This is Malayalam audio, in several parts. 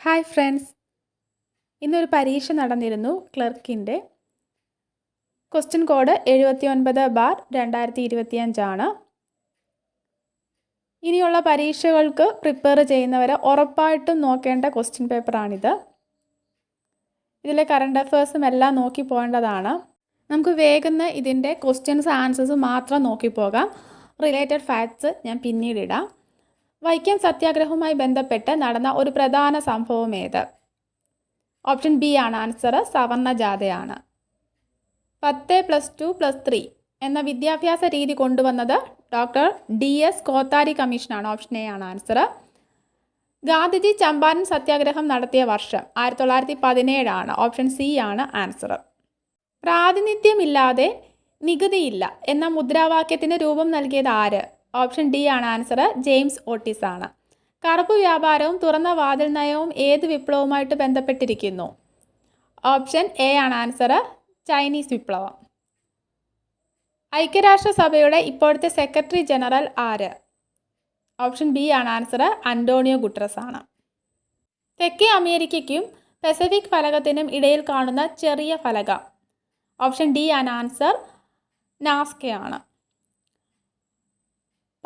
ഹായ് ഫ്രണ്ട്സ് ഇന്നൊരു പരീക്ഷ നടന്നിരുന്നു ക്ലർക്കിന്റെ. ക്വസ്റ്റ്യൻ കോഡ് എഴുപത്തി ഒൻപത് ബാർ രണ്ടായിരത്തി ഇരുപത്തിയഞ്ചാണ് ഇനിയുള്ള പരീക്ഷകൾക്ക് പ്രിപ്പയർ ചെയ്യുന്നവർ ഉറപ്പായിട്ടും നോക്കേണ്ട ക്വസ്റ്റ്യൻ പേപ്പറാണിത് ഇതിലെ കറണ്ട് അഫേഴ്സും എല്ലാം നോക്കി പോകേണ്ടതാണ്. നമുക്ക് വേഗം ഇതിന്റെ ക്വസ്റ്റ്യൻസ് ആൻസേഴ്സ് മാത്രം നോക്കിപ്പോകാം റിലേറ്റഡ് ഫാക്ട്സ് ഞാൻ പിന്നീട് ഇടാം. വൈക്കം സത്യാഗ്രഹവുമായി ബന്ധപ്പെട്ട് നടന്ന ഒരു പ്രധാന സംഭവം ഏത്? ഓപ്ഷൻ ബി ആണ് ആൻസർ സവർണ ജാഥയാണ്. പത്ത് പ്ലസ് ടു പ്ലസ് ത്രീ എന്ന വിദ്യാഭ്യാസ രീതി കൊണ്ടുവന്നത് ഡോക്ടർ ഡി എസ് കോത്താരി കമ്മീഷനാണ് ഓപ്ഷൻ എ ആണ് ആൻസർ ഗാന്ധിജി ചമ്പാരൻ സത്യാഗ്രഹം നടത്തിയ വർഷം ആയിരത്തി തൊള്ളായിരത്തി പതിനേഴാണ് ഓപ്ഷൻ സി ആണ് ആൻസർ പ്രാതിനിധ്യമില്ലാതെ നികുതിയില്ല എന്ന മുദ്രാവാക്യത്തിന് രൂപം നൽകിയത് ആര്? ഓപ്ഷൻ ഡി ആണ് ആൻസർ ജെയിംസ് ഓട്ടിസ് ആണ്. കറുപ്പ് വ്യാപാരവും തുറന്ന വാതിൽ നയവും ഏത് വിപ്ലവവുമായിട്ട് ബന്ധപ്പെട്ടിരിക്കുന്നു? ഓപ്ഷൻ എ ആണ് ആൻസർ ചൈനീസ് വിപ്ലവം. ഐക്യരാഷ്ട്രസഭയുടെ ഇപ്പോഴത്തെ സെക്രട്ടറി ജനറൽ ആര്? ഓപ്ഷൻ ബി ആണ് ആൻസർ അന്റോണിയോ ഗുട്രസ് ആണ്. തെക്കേ അമേരിക്കയ്ക്കും പസഫിക് ഫലകത്തിനും ഇടയിൽ കാണുന്ന ചെറിയ ഫലകം. ഓപ്ഷൻ ഡി ആണ് ആൻസർ. നാസ്കയാണ്.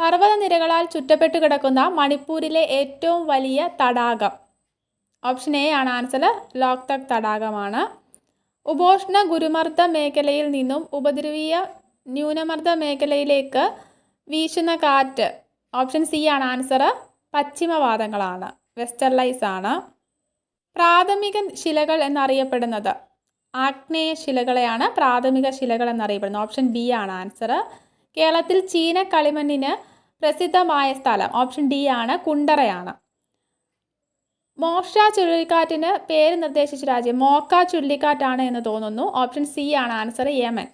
പർവതനിരകളാൽ ചുറ്റപ്പെട്ട് കിടക്കുന്ന മണിപ്പൂരിലെ ഏറ്റവും വലിയ തടാകം. ഓപ്ഷൻ എ ആണ് ആൻസർ ലോക്തക് തടാകമാണ്. ഉപോഷ്ണ ഗുരുമർദ്ദ മേഖലയിൽ നിന്നും ഉപദ്രവീയ ന്യൂനമർദ്ദ മേഖലയിലേക്ക് വീശുന്ന കാറ്റ്. ഓപ്ഷൻ സി ആണ് ആൻസർ പശ്ചിമവാദങ്ങളാണ് വെസ്റ്റർലൈസ് ആണ്. പ്രാഥമിക ശിലകൾ എന്നറിയപ്പെടുന്നത്. ആഗ്നേയ ശിലകളെയാണ് പ്രാഥമിക ശിലകൾ എന്നറിയപ്പെടുന്നത്. ഓപ്ഷൻ ബി ആണ് ആൻസർ കേരളത്തിൽ ചീന കളിമണ്ണിന് പ്രസിദ്ധമായ സ്ഥലം. ഓപ്ഷൻ ഡി ആണ് കുണ്ടറയാണ്. മോക്ഷ ചുഴലിക്കാറ്റിന് പേര് നിർദ്ദേശിച്ച രാജ്യം മോക്ക ചുഴലിക്കാറ്റാണ് എന്ന് തോന്നുന്നു. ഓപ്ഷൻ സി ആണ് ആൻസർ യമൻ.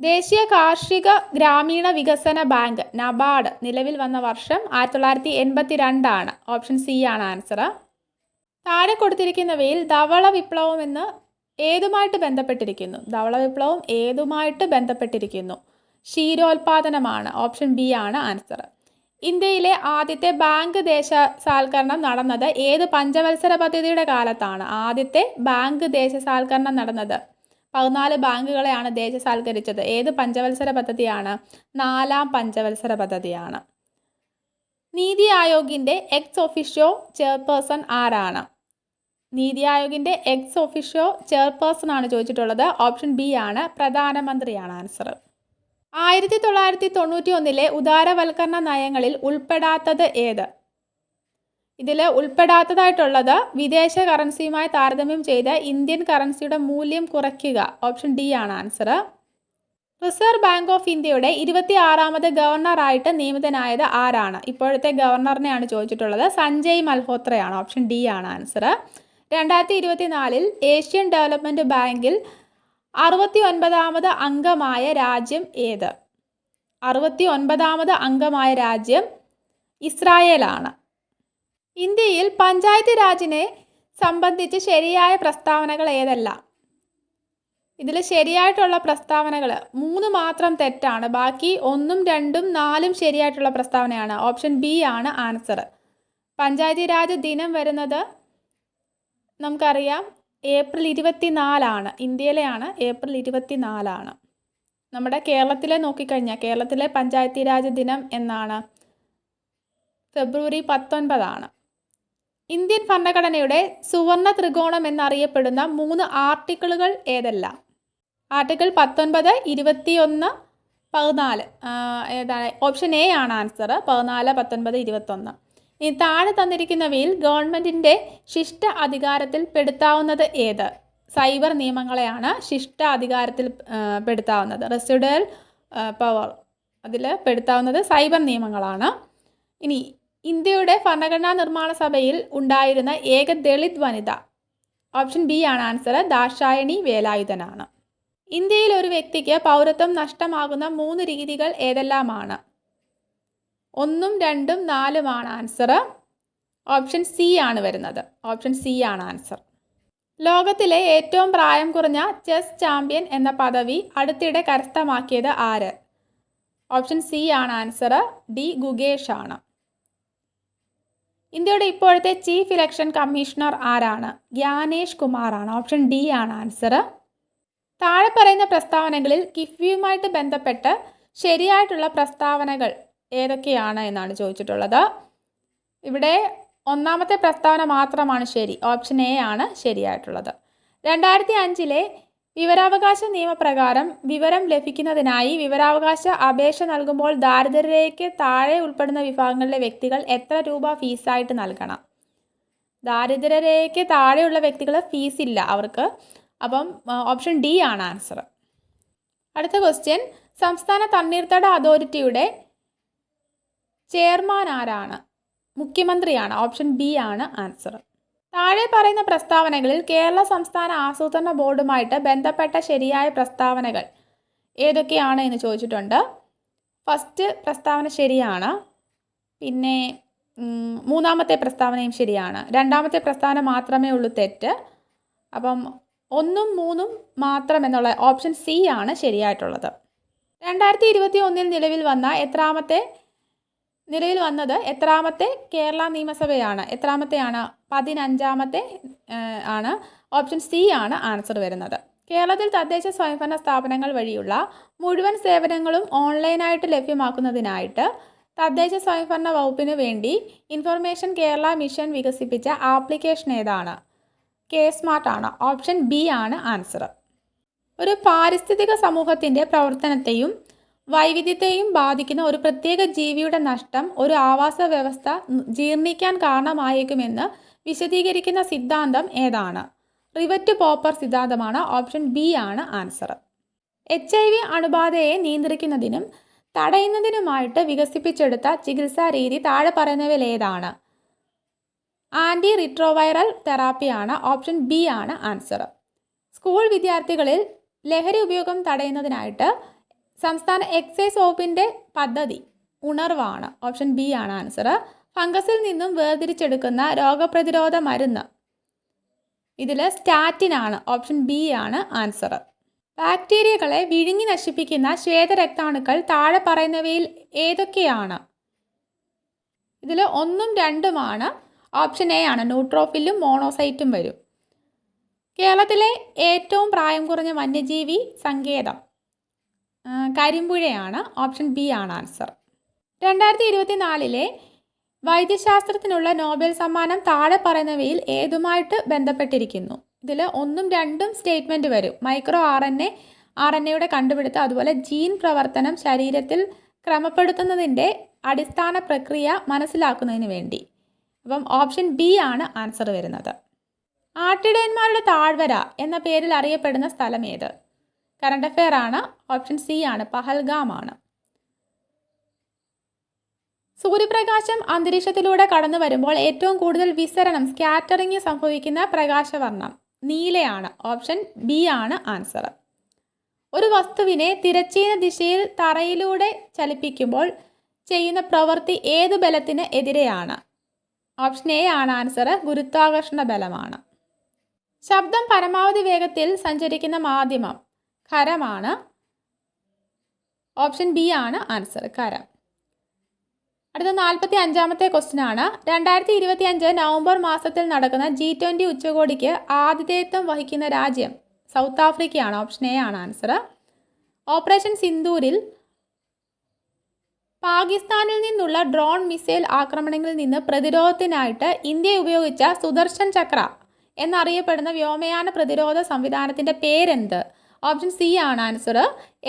ദേശീയ കാർഷിക ഗ്രാമീണ വികസന ബാങ്ക് നബാർഡ് നിലവിൽ വന്ന വർഷം ആയിരത്തി തൊള്ളായിരത്തി എൺപത്തി രണ്ടാണ് ഓപ്ഷൻ സി ആണ് ആൻസർ. താഴെ കൊടുത്തിരിക്കുന്നവയിൽ ധവള വിപ്ലവം എന്ന് ഏതുമായിട്ട് ബന്ധപ്പെട്ടിരിക്കുന്നു? ധവള വിപ്ലവം ഏതുമായിട്ട് ബന്ധപ്പെട്ടിരിക്കുന്നു? ക്ഷീരോത്പാദനമാണ് ഓപ്ഷൻ ബി ആണ് ആൻസർ. ഇന്ത്യയിലെ ആദ്യത്തെ ബാങ്ക് ദേശസാൽക്കരണം നടന്നത് ഏത് പഞ്ചവത്സര പദ്ധതിയുടെ കാലത്താണ്? ആദ്യത്തെ ബാങ്ക് ദേശസാൽക്കരണം നടന്നത്. പതിനാല് ബാങ്കുകളെയാണ് ദേശസാൽക്കരിച്ചത്. ഏത് പഞ്ചവത്സര പദ്ധതിയാണ്? നാലാം പഞ്ചവത്സര പദ്ധതിയാണ്. നീതി ആയോഗിന്റെ എക്സ് ഒഫീഷ്യോ ചെയർപേഴ്സൺ ആരാണ്? നീതി ആയോഗിന്റെ എക്സ് ഓഫീഷ്യോ ചെയർപേഴ്സൺ ആണ് ചോദിച്ചിട്ടുള്ളത്. ഓപ്ഷൻ ബി ആണ്. പ്രധാനമന്ത്രിയാണ് ആൻസർ ആയിരത്തി തൊള്ളായിരത്തി തൊണ്ണൂറ്റി ഒന്നിലെ ഉദാരവൽക്കരണ നയങ്ങളിൽ ഉൾപ്പെടാത്തത് ഏത്? ഇതിൽ ഉൾപ്പെടാത്തതായിട്ടുള്ളത് വിദേശ കറൻസിയുമായി താരതമ്യം ചെയ്ത് ഇന്ത്യൻ കറൻസിയുടെ മൂല്യം കുറയ്ക്കുക. ഓപ്ഷൻ ഡി ആണ് ആൻസർ റിസർവ് ബാങ്ക് ഓഫ് ഇന്ത്യയുടെ ഇരുപത്തി ആറാമത് ഗവർണറായിട്ട് നിയമിതനായത് ആരാണ്? ഇപ്പോഴത്തെ ഗവർണറിനെയാണ് ചോദിച്ചിട്ടുള്ളത്. സഞ്ജയ് മൽഹോത്രയാണ്. ഓപ്ഷൻ ഡി ആണ് ആൻസർ രണ്ടായിരത്തി ഇരുപത്തിനാലിൽ ഏഷ്യൻ ഡെവലപ്മെന്റ് ബാങ്കിൽ അറുപത്തി ഒൻപതാമത് അംഗമായ രാജ്യം ഏത്? അറുപത്തി ഒൻപതാമത് അംഗമായ രാജ്യം ഇസ്രായേലാണ്. ഇന്ത്യയിൽ പഞ്ചായത്ത് രാജിനെ സംബന്ധിച്ച് ശരിയായ പ്രസ്താവനകൾ ഏതെല്ലാം? ഇതിൽ ശരിയായിട്ടുള്ള പ്രസ്താവനകൾ മൂന്ന് മാത്രം തെറ്റാണ്. ബാക്കി ഒന്നും രണ്ടും നാലും ശരിയായിട്ടുള്ള പ്രസ്താവനയാണ്. ഓപ്ഷൻ ബി ആണ് ആൻസർ പഞ്ചായത്തി രാജ് ദിനം വരുന്നത് നമുക്കറിയാം ഏപ്രിൽ ഇരുപത്തി നാലാണ് ഇന്ത്യയിലെയാണ് ഏപ്രിൽ ഇരുപത്തി നാലാണ് നമ്മുടെ കേരളത്തിലെ നോക്കിക്കഴിഞ്ഞാൽ കേരളത്തിലെ പഞ്ചായത്തി രാജ് ദിനം എന്നാണ്. ഫെബ്രുവരി പത്തൊൻപതാണ്. ഇന്ത്യൻ ഭരണഘടനയുടെ സുവർണ ത്രികോണം എന്നറിയപ്പെടുന്ന മൂന്ന് ആർട്ടിക്കിളുകൾ ഏതെല്ലാം? ആർട്ടിക്കിൾ പത്തൊൻപത് ഇരുപത്തിയൊന്ന് പതിനാല്. ഏതാണ്? ഓപ്ഷൻ എ ആണ് ആൻസർ പതിനാല് പത്തൊൻപത് ഇരുപത്തൊന്ന്. ഇനി താഴെ തന്നിരിക്കുന്നവയിൽ ഗവൺമെന്റിന്റെ ശിഷ്ട അധികാരത്തിൽ പെടുത്താവുന്നത് ഏത്? സൈബർ നിയമങ്ങളെയാണ് ശിഷ്ട അധികാരത്തിൽ പെടുത്താവുന്നത്. റെസിഡൽ പവർ അതിൽ പെടുത്താവുന്നത് സൈബർ നിയമങ്ങളാണ്. ഇനി ഇന്ത്യയുടെ ഭരണഘടനാ നിർമ്മാണ സഭയിൽ ഉണ്ടായിരുന്ന ഏക ദളിത് വനിത ഓപ്ഷൻ ബി ആണ് ആൻസർ ദാക്ഷായണി വേലായുധനാണ്. ഇന്ത്യയിൽ ഒരു വ്യക്തിക്ക് പൗരത്വം നഷ്ടമാകുന്ന മൂന്ന് രീതികൾ ഏതെല്ലാമാണ്? ഒന്നും രണ്ടും നാലുമാണ് ആൻസർ ഓപ്ഷൻ സി ആണ് വരുന്നത്. ഓപ്ഷൻ സി ആണ് ആൻസർ. ലോകത്തിലെ ഏറ്റവും പ്രായം കുറഞ്ഞ ചെസ് ചാമ്പ്യൻ എന്ന പദവി അടുത്തിടെ കരസ്ഥമാക്കിയത് ആര്? ഓപ്ഷൻ സി ആണ് ആൻസർ. ഡി ഗുഗേഷ് ആണ്. ഇന്ത്യയുടെ ഇപ്പോഴത്തെ ചീഫ് ഇലക്ഷൻ കമ്മീഷണർ ആരാണ്? ഗ്യാനേഷ് ആണ്. ഓപ്ഷൻ ഡി ആണ് ആൻസർ. താഴെ പറയുന്ന പ്രസ്താവനകളിൽ കിഫ്ബിയുമായിട്ട് ബന്ധപ്പെട്ട് ശരിയായിട്ടുള്ള പ്രസ്താവനകൾ ഏതൊക്കെയാണ് എന്നാണ് ചോദിച്ചിട്ടുള്ളത്. ഇവിടെ ഒന്നാമത്തെ പ്രസ്താവന മാത്രമാണ് ശരി. ഓപ്ഷൻ എ ആണ് ശരിയായിട്ടുള്ളത്. രണ്ടായിരത്തി അഞ്ചിലെ വിവരാവകാശ നിയമപ്രകാരം വിവരം ലഭിക്കുന്നതിനായി വിവരാവകാശ അപേക്ഷ നൽകുമ്പോൾ ദാരിദ്ര്യരേഖയ്ക്ക് താഴെ ഉൾപ്പെടുന്ന വിഭാഗങ്ങളിലെ വ്യക്തികൾ എത്ര രൂപ ഫീസായിട്ട് നൽകണം? ദാരിദ്ര്യരേഖയ്ക്ക് താഴെയുള്ള വ്യക്തികൾ ഫീസ് ഇല്ല അവർക്ക്. അപ്പം ഓപ്ഷൻ ഡി ആണ് ആൻസർ. അടുത്ത ക്വസ്റ്റ്യൻ സംസ്ഥാന തണ്ണീർത്തട അതോറിറ്റിയുടെ ചെയർമാൻ ആരാണ് മുഖ്യമന്ത്രിയാണ്. ഓപ്ഷൻ ബി ആണ് ആൻസർ. താഴെ പറയുന്ന പ്രസ്താവനകളിൽ കേരള സംസ്ഥാന ആസൂത്രണ ബോർഡുമായിട്ട് ബന്ധപ്പെട്ട ശരിയായ പ്രസ്താവനകൾ ഏതൊക്കെയാണ് എന്ന് ചോദിച്ചിട്ടുണ്ട്. ഫസ്റ്റ് പ്രസ്താവന ശരിയാണ്. പിന്നെ മൂന്നാമത്തെ പ്രസ്താവനയും ശരിയാണ്. രണ്ടാമത്തെ പ്രസ്താവന മാത്രമേ ഉള്ളൂ തെറ്റ്. അപ്പം ഒന്നും മൂന്നും മാത്രം എന്നുള്ള ഓപ്ഷൻ സി ആണ് ശരിയായിട്ടുള്ളത്. രണ്ടായിരത്തി ഇരുപത്തി ഒന്നിൽ നിലവിൽ വന്ന എത്രാമത്തെ നിലവിൽ വന്നത് എത്രാമത്തെ കേരള നിയമസഭയാണ്. എത്രാമത്തെയാണ്? പതിനഞ്ചാമത്തെ ആണ്. ഓപ്ഷൻ സി ആണ് ആൻസർ വരുന്നത്. കേരളത്തിൽ തദ്ദേശ സ്വയംഭരണ സ്ഥാപനങ്ങൾ വഴിയുള്ള മുഴുവൻ സേവനങ്ങളും ഓൺലൈനായിട്ട് ലഭ്യമാക്കുന്നതിനായിട്ട് തദ്ദേശ സ്വയംഭരണ വകുപ്പിന് വേണ്ടി ഇൻഫർമേഷൻ കേരള മിഷൻ വികസിപ്പിച്ച ആപ്ലിക്കേഷൻ ഏതാണ്? കെ സ്മാർട്ട് ആണ്. ഓപ്ഷൻ ബി ആണ് ആൻസർ. ഒരു പാരിസ്ഥിതിക സമൂഹത്തിന്റെ പ്രവർത്തനത്തെയും വൈവിധ്യത്തെയും ബാധിക്കുന്ന ഒരു പ്രത്യേക ജീവിയുടെ നഷ്ടം ഒരു ആവാസ വ്യവസ്ഥ ജീർണിക്കാൻ കാരണമായേക്കുമെന്ന് വിശദീകരിക്കുന്ന സിദ്ധാന്തം ഏതാണ്? റിവറ്റ് പോപ്പർ സിദ്ധാന്തമാണ് ഓപ്ഷൻ ബി ആണ് ആൻസർ. എച്ച് ഐ വി അണുബാധയെ നിയന്ത്രിക്കുന്നതിനും തടയുന്നതിനുമായിട്ട് വികസിപ്പിച്ചെടുത്ത ചികിത്സാ രീതി താഴെ പറയുന്നവയിൽ ഏതാണ്? ആന്റി റിട്രോവൈറൽ തെറാപ്പിയാണ് ഓപ്ഷൻ ബി ആണ് ആൻസർ. സ്കൂൾ വിദ്യാർത്ഥികളിൽ ലഹരി ഉപയോഗം തടയുന്നതിനായിട്ട് സംസ്ഥാന എക്സൈസ് വകുപ്പിന്റെ പദ്ധതി ഉണർവാണ്. ഓപ്ഷൻ ബി ആണ് ആൻസർ. ഫംഗസിൽ നിന്നും വേർതിരിച്ചെടുക്കുന്ന രോഗപ്രതിരോധ മരുന്ന്. ഇതിൽ സ്റ്റാറ്റിനാണ് ഓപ്ഷൻ ബി ആണ് ആൻസർ. ബാക്ടീരിയകളെ വിഴുങ്ങി നശിപ്പിക്കുന്ന ശ്വേതരക്താണുക്കൾ താഴെ പറയുന്നവയിൽ ഏതൊക്കെയാണ്? ഇതിൽ ഒന്നും രണ്ടുമാണ് ഓപ്ഷൻ എ ആണ്. ന്യൂട്രോഫിലും മോണോസൈറ്റും വരും. കേരളത്തിലെ ഏറ്റവും പ്രായം കുറഞ്ഞ വന്യജീവി സങ്കേതം. കരിമ്പുഴയാണ് ഓപ്ഷൻ ബി ആണ് ആൻസർ. രണ്ടായിരത്തി ഇരുപത്തി നാലിലെ വൈദ്യശാസ്ത്രത്തിനുള്ള നോബൽ സമ്മാനം താഴെ പറയുന്നവയിൽ ഏതുമായിട്ട് ബന്ധപ്പെട്ടിരിക്കുന്നു? ഇതിൽ ഒന്നും രണ്ടും സ്റ്റേറ്റ്മെന്റ് വരും. Micro R N A R N എയുടെ കണ്ടുപിടുത്തം അതുപോലെ ജീൻ പ്രവർത്തനം ശരീരത്തിൽ ക്രമപ്പെടുത്തുന്നതിന്റെ അടിസ്ഥാന പ്രക്രിയ മനസ്സിലാക്കുന്നതിന് വേണ്ടി. അപ്പം ഓപ്ഷൻ ബി ആണ് ആൻസർ വരുന്നത്. ആട്ടിടയന്മാരുടെ താഴ്വര എന്ന പേരിൽ അറിയപ്പെടുന്ന സ്ഥലം ഏത്? കറണ്ട് അഫെയർ ആണ്. ഓപ്ഷൻ സി ആണ്. പഹൽഗാം ആണ്. സൂര്യപ്രകാശം അന്തരീക്ഷത്തിലൂടെ കടന്നു വരുമ്പോൾ ഏറ്റവും കൂടുതൽ വിസരണം സ്കാറ്ററിങ് സംഭവിക്കുന്ന പ്രകാശവർണം നീലയാണ്. ഓപ്ഷൻ ബി ആണ് ആൻസർ ഒരു വസ്തുവിനെ തിരച്ചീന ദിശയിൽ തറയിലൂടെ ചലിപ്പിക്കുമ്പോൾ ചെയ്യുന്ന പ്രവൃത്തി ഏത് ബലത്തിന് എതിരെയാണ്? ഓപ്ഷൻ എ ആണ് ആൻസർ ഗുരുത്വാകർഷണ ബലമാണ്. ശബ്ദം പരമാവധി വേഗത്തിൽ സഞ്ചരിക്കുന്ന മാധ്യമം. ഖരമാണ്. ഓപ്ഷൻ ബി ആണ് ആൻസർ കരം അടുത്ത നാൽപ്പത്തി അഞ്ചാമത്തെ ക്വസ്റ്റ്യൻ ആണ്. രണ്ടായിരത്തി ഇരുപത്തി അഞ്ച് നവംബർ മാസത്തിൽ നടക്കുന്ന ജി ട്വന്റി ഉച്ചകോടിക്ക് ആതിഥേയത്വം വഹിക്കുന്ന രാജ്യം സൗത്ത് ആഫ്രിക്കയാണ്. ഓപ്ഷൻ എ ആണ് ആൻസർ. ഓപ്പറേഷൻ സിന്ദൂരിൽ പാകിസ്ഥാനിൽ നിന്നുള്ള ഡ്രോൺ മിസൈൽ ആക്രമണങ്ങളിൽ നിന്ന് പ്രതിരോധത്തിനായിട്ട് ഇന്ത്യ ഉപയോഗിച്ച സുദർശൻ ചക്ര എന്നറിയപ്പെടുന്ന വ്യോമയാന പ്രതിരോധ സംവിധാനത്തിന്റെ പേരെന്ത്? ഓപ്ഷൻ സി ആണ് answer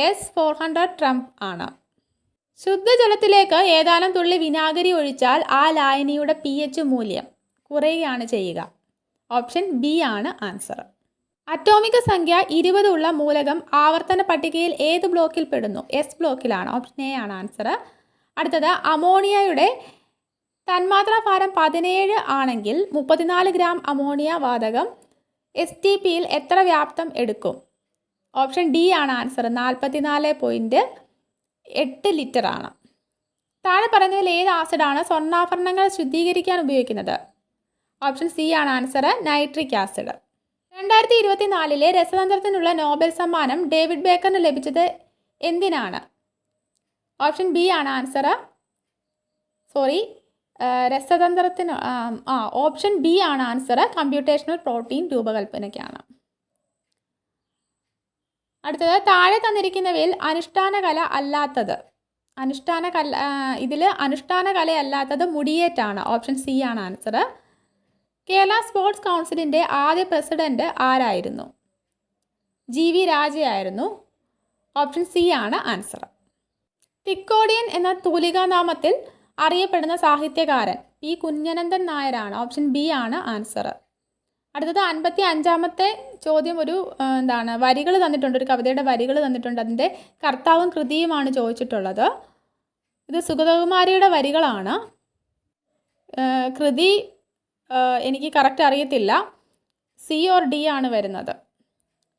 S four hundred Triumf ആണ്. ശുദ്ധജലത്തിലേക്ക് ഏതാനും തുള്ളി വിനാഗിരി ഒഴിച്ചാൽ ആ ലായനിയുടെ പി എച്ച് മൂല്യം കുറയുകയാണ് ചെയ്യുക. ഓപ്ഷൻ ബി ആണ് ആൻസർ അറ്റോമിക സംഖ്യ ഇരുപത് ഉള്ള മൂലകം ആവർത്തന പട്ടികയിൽ ഏത് ബ്ലോക്കിൽ പെടുന്നു? എസ് ബ്ലോക്കിലാണ്. ഓപ്ഷൻ എ ആണ് ആൻസർ അടുത്തത് അമോണിയയുടെ തന്മാത്രാ ഭാരം പതിനേഴ് ആണെങ്കിൽ മുപ്പത്തിനാല് ഗ്രാം അമോണിയ വാതകം എസ് ടി പിയിൽ എത്ര വ്യാപ്തം എടുക്കും? ഓപ്ഷൻ ഡി ആണ് ആൻസർ. നാൽപ്പത്തിനാല് പോയിന്റ് എട്ട് ലിറ്റർ ആണ്. താഴെ പറയുന്നതിൽ ഏത് ആസിഡാണ് സ്വർണാഭരണങ്ങൾ ശുദ്ധീകരിക്കാൻ ഉപയോഗിക്കുന്നത്? ഓപ്ഷൻ സി ആണ് ആൻസർ നൈട്രിക് ആസിഡ് രണ്ടായിരത്തി ഇരുപത്തി നാലിലെ രസതന്ത്രത്തിനുള്ള നോബൽ സമ്മാനം ഡേവിഡ് ബേക്കറിന് ലഭിച്ചത് എന്തിനാണ്? ഓപ്ഷൻ ബി ആണ് ആൻസർ സോറി രസതന്ത്രത്തിന് ആ ഓപ്ഷൻ ബി ആണ് ആൻസർ കമ്പ്യൂട്ടേഷണൽ പ്രോട്ടീൻ രൂപകൽപ്പനയ്ക്കാണ്. അടുത്തത് താഴെ തന്നിരിക്കുന്നവയിൽ അനുഷ്ഠാന കല അല്ലാത്തത്. അനുഷ്ഠാന കല ഇതിൽ അനുഷ്ഠാന കലയല്ലാത്തത് മുടിയേറ്റാണ്. ഓപ്ഷൻ സി ആണ് ആൻസർ. കേരള സ്പോർട്സ് കൗൺസിലിന്റെ ആദ്യ പ്രസിഡന്റ് ആരായിരുന്നു? ജി വി രാജയായിരുന്നു ഓപ്ഷൻ സി ആണ് ആൻസർ. തിക്കോടിയൻ എന്ന തൂലികാനാമത്തിൽ അറിയപ്പെടുന്ന സാഹിത്യകാരൻ പി കുഞ്ഞനന്ദൻ നായരാണ്. ഓപ്ഷൻ ബി ആണ് ആൻസർ. അടുത്തത് അൻപത്തി അഞ്ചാമത്തെ ചോദ്യം ഒരു എന്താണ് വരികൾ തന്നിട്ടുണ്ട് ഒരു കവിതയുടെ വരികൾ തന്നിട്ടുണ്ട്. അതിന്റെ കർത്താവും കൃതിയുമാണ് ചോദിച്ചിട്ടുള്ളത്. ഇത് സുഗതകുമാരിയുടെ വരികളാണ്. കൃതി എനിക്ക് കറക്റ്റ് അറിയത്തില്ല. സി ഓർ ഡി ആണ് വരുന്നത്.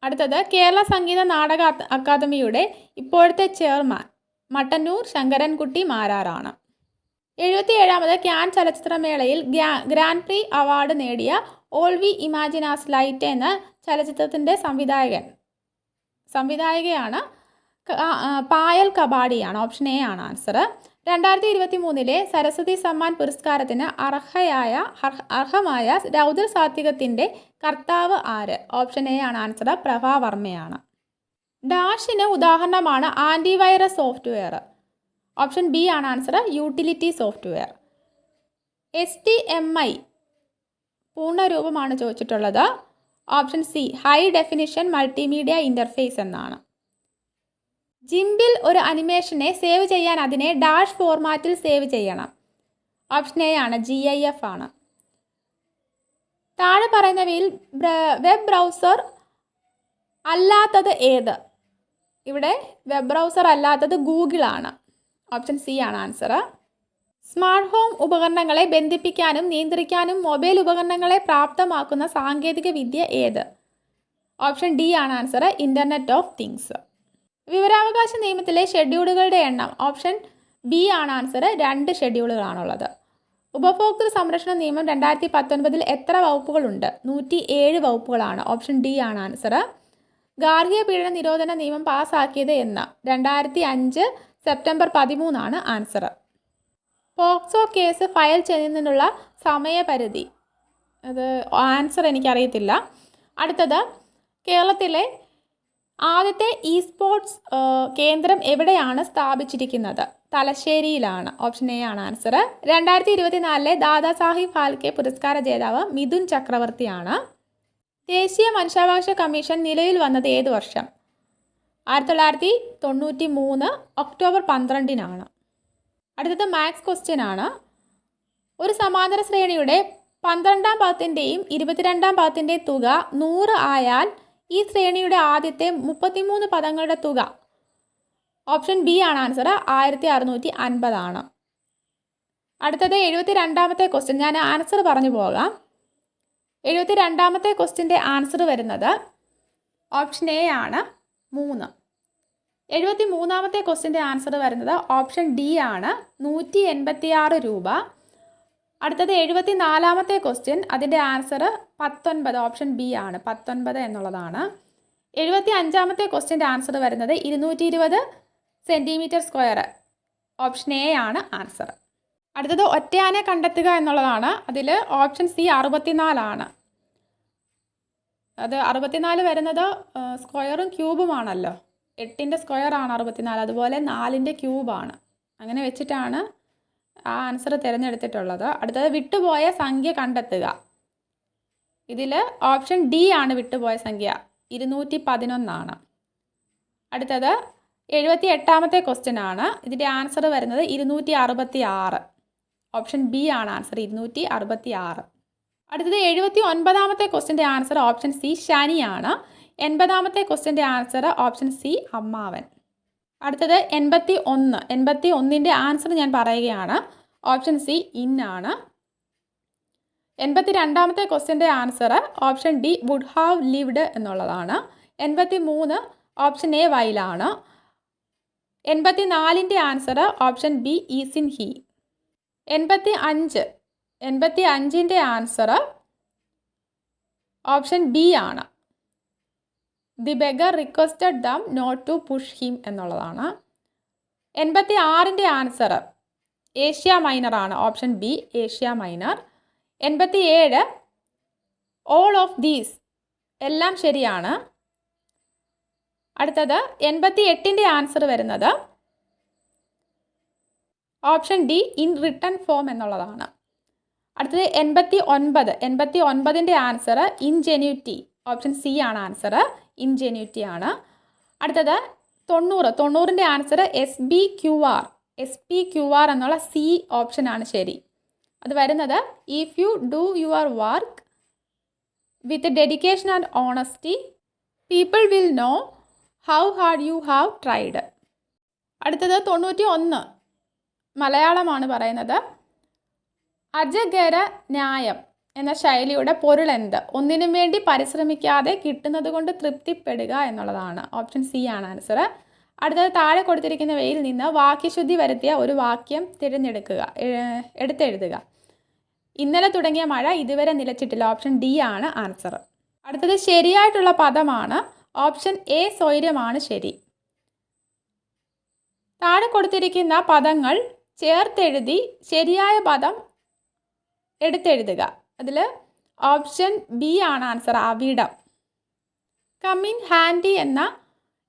അടുത്തത് കേരള സംഗീത നാടക അക്കാദമിയുടെ ഇപ്പോഴത്തെ ചെയർമാൻ മട്ടന്നൂർ ശങ്കരൻകുട്ടി മാരാറാണ് എഴുപത്തി ഏഴാമത് ക്യാൻ ചലച്ചിത്രമേളയിൽ ഗ്രാ- ഗ്രാൻഡ് പ്രീ അവാർഡ് നേടിയ all we imagine as light എന്ന ചലച്ചിത്രത്തിന്റെ സംവിധായകൻ. സംവിധായകയാണ് പായൽ കബാഡിയാണ് ഓപ്ഷൻ എ ആണ് ആൻസർ. രണ്ടായിരത്തി ഇരുപത്തി മൂന്നിലെ സരസ്വതി സമ്മാൻ പുരസ്കാരത്തിന് അർഹയായ അർഹമായ രൗദ്ര സാത്വികത്തിന്റെ കർത്താവ് ആര്? ഓപ്ഷൻ എ ആണ് ആൻസർ പ്രഭാ വർമ്മയാണ്. ഡാഷിന് ഉദാഹരണമാണ് ആന്റിവൈറസ് സോഫ്റ്റ്വെയർ. ഓപ്ഷൻ ബി ആണ് answer utility software. S T M I പൂർണരൂപമാണ് ചോദിച്ചിട്ടുള്ളത്. Option C high definition multimedia interface എന്നാണ്. ജിംബിൽ ഒരു അനിമേഷനെ സേവ് ചെയ്യാൻ അതിനെ ഡാഷ് ഫോർമാറ്റിൽ സേവ് ചെയ്യണം. ഓപ്ഷൻ എ ആണ് ജി ഐ എഫ് ആണ്. താഴെ പറയുന്നവയിൽ വെബ് ബ്രൗസർ അല്ലാത്തത് ഏത്? ഇവിടെ വെബ് ബ്രൗസർ അല്ലാത്തത് ഗൂഗിളാണ് ഓപ്ഷൻ സി ആണ് ആൻസർ സ്മാർട്ട് ഹോം ഉപകരണങ്ങളെ ബന്ധിപ്പിക്കാനും നിയന്ത്രിക്കാനും മൊബൈൽ ഉപകരണങ്ങളെ പ്രാപ്തമാക്കുന്ന സാങ്കേതിക വിദ്യ ഏത്? ഓപ്ഷൻ ഡി ആണ് ആൻസർ ഇന്റർനെറ്റ് ഓഫ് തിങ്സ് വിവരാവകാശ നിയമത്തിലെ ഷെഡ്യൂളുകളുടെ എണ്ണം. ഓപ്ഷൻ ബി ആണ് ആൻസർ രണ്ട് ഷെഡ്യൂളുകളാണുള്ളത്. ഉപഭോക്തൃ സംരക്ഷണ നിയമം രണ്ടായിരത്തി പത്തൊൻപതിൽ എത്ര വകുപ്പുകളുണ്ട്? നൂറ്റി ഏഴ് വകുപ്പുകളാണ്. ഓപ്ഷൻ ഡി ആണ് ആൻസർ ഗാർഹിക പീഡന നിരോധന നിയമം പാസ്സാക്കിയത് എന്ന്. രണ്ടായിരത്തി അഞ്ച് സെപ്റ്റംബർ പതിമൂന്നാണ് ആൻസർ പോക്സോ കേസ് ഫയൽ ചെയ്യുന്നതിനുള്ള സമയപരിധി. അത് ആൻസർ എനിക്കറിയത്തില്ല. അടുത്തത് കേരളത്തിലെ ആദ്യത്തെ ഇ സ്പോർട്സ് കേന്ദ്രം എവിടെയാണ് സ്ഥാപിച്ചിരിക്കുന്നത്? തലശ്ശേരിയിലാണ്. ഓപ്ഷൻ എ ആണ് ആൻസർ. രണ്ടായിരത്തി ഇരുപത്തിനാലിലെ ദാദാസാഹിബ് ഫാൽക്കെ പുരസ്കാര ജേതാവ് മിഥുൻ ചക്രവർത്തിയാണ്. ദേശീയ മനുഷ്യാവകാശ കമ്മീഷൻ നിലവിൽ വന്നത് ഏത് വർഷം? ആയിരത്തി തൊള്ളായിരത്തി തൊണ്ണൂറ്റി മൂന്ന് ഒക്ടോബർ പന്ത്രണ്ടിനാണ്. അടുത്തത് മാത്സ് ക്വസ്റ്റ്യൻ ആണ്. ഒരു സമാന്തര ശ്രേണിയുടെ പന്ത്രണ്ടാം പാദത്തിന്റെയും ഇരുപത്തിരണ്ടാം പാദത്തിന്റെയും തുക നൂറ് ആയാൽ ഈ ശ്രേണിയുടെ ആദ്യത്തെ മുപ്പത്തിമൂന്ന് പദങ്ങളുടെ തുക. ഓപ്ഷൻ ബി ആണ് ആൻസർ ആയിരത്തി അറുന്നൂറ്റി അൻപതാണ് അടുത്തത് എഴുപത്തി രണ്ടാമത്തെ ക്വസ്റ്റ്യൻ ഞാൻ ആൻസർ പറഞ്ഞു പോകാം. എഴുപത്തി രണ്ടാമത്തെ ക്വസ്റ്റ്യന്റെ ആൻസർ വരുന്നത് ഓപ്ഷൻ എ ആണ്. മൂന്ന്. എഴുപത്തി മൂന്നാമത്തെ ക്വസ്റ്റ്യന്റെ ആൻസർ വരുന്നത് ഓപ്ഷൻ ഡി ആണ്. നൂറ്റി എൺപത്തി ആറ് രൂപ. അടുത്തത് എഴുപത്തി നാലാമത്തെ ക്വസ്റ്റ്യൻ അതിന്റെ ആൻസർ പത്തൊൻപത് ഓപ്ഷൻ ബി ആണ്. പത്തൊൻപത് എന്നുള്ളതാണ്. എഴുപത്തി അഞ്ചാമത്തെ ക്വസ്റ്റ്യന്റെ ആൻസർ വരുന്നത് ഇരുന്നൂറ്റി ഇരുപത് സെന്റിമീറ്റർ സ്ക്വയർ ഓപ്ഷൻ എ ആണ് ആൻസർ അടുത്തത് ഒറ്റയാനെ കണ്ടെത്തുക എന്നുള്ളതാണ്. അതിൽ ഓപ്ഷൻ സി അറുപത്തിനാലാണ് അത് അറുപത്തിനാല് വരുന്നത് സ്ക്വയറും ക്യൂബുമാണല്ലോ എട്ടിന്റെ സ്ക്വയർ ആണ് അറുപത്തിനാല്. അതുപോലെ നാലിന്റെ ക്യൂബാണ് അങ്ങനെ വെച്ചിട്ടാണ് ആ ആൻസർ തിരഞ്ഞെടുത്തിട്ടുള്ളത്. അടുത്തത് വിട്ടുപോയ സംഖ്യ കണ്ടെത്തുക. ഇതിൽ ഓപ്ഷൻ ഡി ആണ് വിട്ടുപോയ സംഖ്യ. ഇരുന്നൂറ്റി പതിനൊന്നാണ് അടുത്തത് എഴുപത്തി എട്ടാമത്തെ ക്വസ്റ്റ്യൻ ആണ്. ഇതിന്റെ ആൻസർ വരുന്നത് ഇരുന്നൂറ്റി അറുപത്തി ആറ് ഓപ്ഷൻ ബി ആണ് ആൻസർ ഇരുന്നൂറ്റി അറുപത്തി ആറ് അടുത്തത് എഴുപത്തി ഒൻപതാമത്തെ ക്വസ്റ്റ്യന്റെ ആൻസർ ഓപ്ഷൻ സി ശനിയാണ്. എൺപതാമത്തെ ക്വസ്റ്റ്യന്റെ ആൻസർ ഓപ്ഷൻ സി അമ്മാവൻ. അടുത്തത് എൺപത്തി ഒന്ന് എൺപത്തി ഒന്നിന്റെ ആൻസർ ഞാൻ പറയുകയാണ്. ഓപ്ഷൻ സി ഇൻ ആണ്. എൺപത്തി രണ്ടാമത്തെ ക്വസ്റ്റ്യന്റെ answer option D would have lived എന്നുള്ളതാണ്. എൺപത്തി മൂന്ന് ഓപ്ഷൻ എ വൈലാണ് എൺപത്തി നാലിന്റെ answer option B is in he. എൺപത്തി അഞ്ച് എൺപത്തി അഞ്ചിന്റെ ആൻസർ ഓപ്ഷൻ ബി ആണ്. The beggar requested them not to push him എന്നുള്ളതാണ്. എൺപത്തി ആറിന്റെ ആൻസർ ഏഷ്യ മൈനർ ആണ്. Option B Asia Minor. എൺപത്തി ഏഴ് ഓൾ ഓഫ് ദീസ് എല്ലാം ശരിയാണ്. അടുത്തത് എൺപത്തി എട്ടിന്റെ ആൻസർ വരുന്നത് option D in return form എന്നുള്ളതാണ്. അടുത്തത് എൺപത്തി ഒൻപത് എൺപത്തി ഒൻപതിന്റെ ആൻസർ ഇൻജെന്യൂറ്റി ഓപ്ഷൻ സി ആണ് ആൻസർ. ഇൻജെന്യൂറ്റി ആണ് അടുത്തത് തൊണ്ണൂറ്. തൊണ്ണൂറിന്റെ answer S B Q R. S P Q R എന്നുള്ള സി ഓപ്ഷനാണ് ശരി. അത് വരുന്നത് if you do your work with dedication and honesty people will know how hard you have tried. അടുത്തത് തൊണ്ണൂറ്റി ഒന്ന് മലയാളമാണ് പറയുന്നത്. അജഗര ന്യായം. എന്ന ശൈലിയുടെ പൊരുൾ എന്ത്? ഒന്നിനും വേണ്ടി പരിശ്രമിക്കാതെ കിട്ടുന്നത് കൊണ്ട് തൃപ്തിപ്പെടുക എന്നുള്ളതാണ്. ഓപ്ഷൻ സി ആണ് ആൻസർ അടുത്തത് താഴെ കൊടുത്തിരിക്കുന്നവയിൽ നിന്ന് വാക്യശുദ്ധി വരുത്തിയ ഒരു വാക്യം തിരഞ്ഞെടുക്കുക. എടുത്തെഴുതുക. ഇന്നലെ തുടങ്ങിയ മഴ ഇതുവരെ നിലച്ചിട്ടില്ല. ഓപ്ഷൻ ഡി ആണ് ആൻസർ അടുത്തത് ശരിയായിട്ടുള്ള പദമാണ്. ഓപ്ഷൻ എ സ്വൈര്യമാണ് ശരി. താഴെ കൊടുത്തിരിക്കുന്ന പദങ്ങൾ ചേർത്തെഴുതി ശരിയായ പദം എടുത്തെഴുതുക. അതിൽ ഓപ്ഷൻ ബി ആണ് ആൻസർ അവിടം കമ്മിൻ ഹാൻഡി എന്ന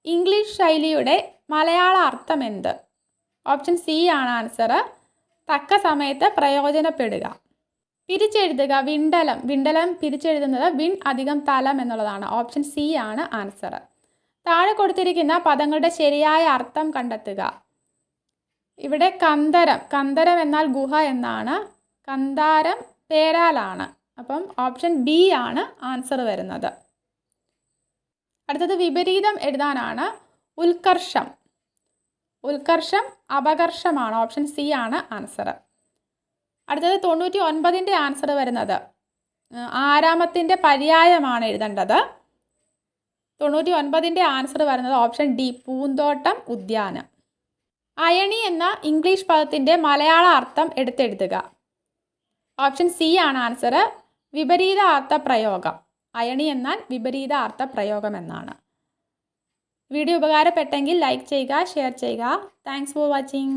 ഇംഗ്ലീഷ് ശൈലിയുടെ മലയാള അർത്ഥം എന്ത്? ഓപ്ഷൻ സി ആണ് ആൻസർ തക്ക സമയത്ത് പ്രയോജനപ്പെടുക. പിരിച്ചെഴുതുക വിണ്ടലം. വിണ്ടലം പിരിച്ചെഴുതുന്നത് വിൺ അധികം തലം എന്നുള്ളതാണ്. ഓപ്ഷൻ സി ആണ് ആൻസർ താഴെ കൊടുത്തിരിക്കുന്ന പദങ്ങളുടെ ശരിയായ അർത്ഥം കണ്ടെത്തുക. ഇവിടെ കന്തരം. കന്തരം എന്നാൽ ഗുഹ എന്നാണ്. കന്താരം പേരാലാണ്. അപ്പം ഓപ്ഷൻ ബി ആണ് ആൻസർ വരുന്നത്. അടുത്തത് വിപരീതം എഴുതാനാണ് ഉത്കർഷം. ഉത്കർഷം അപകർഷമാണ്. ഓപ്ഷൻ സി ആണ് ആൻസർ. അടുത്തത് തൊണ്ണൂറ്റി ഒൻപതിന്റെ ആൻസർ വരുന്നത്. ആരാമത്തിന്റെ പര്യായമാണ് എഴുതേണ്ടത്. തൊണ്ണൂറ്റി ഒൻപതിന്റെ ആൻസർ വരുന്നത് ഓപ്ഷൻ ഡി പൂന്തോട്ടം ഉദ്യാനം. അയണി എന്ന ഇംഗ്ലീഷ് പദത്തിന്റെ മലയാള അർത്ഥം എടുത്തെഴുതുക. ഓപ്ഷൻ സി ആണ് ആൻസർ വിപരീത അർത്ഥ പ്രയോഗം. അയണി എന്നാൽ വിപരീത അർത്ഥ പ്രയോഗം എന്നാണ്. വീഡിയോ ഉപകാരപ്പെട്ടെങ്കിൽ ലൈക്ക് ചെയ്യുക ഷെയർ ചെയ്യുക. Thanks for watching